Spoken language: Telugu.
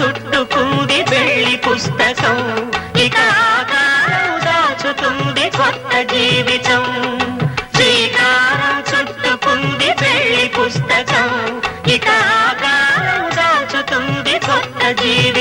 చుట్టుకుంది వెళ్ళి పుస్తకం. ఇక ఆకారం దాచుతుంది కొత్త జీవితం. శ్రీకారం చుట్టుకుంది వెళ్ళి పుస్తకం. ఇక ఆకారం దాచుతుంది కొత్త జీవితం.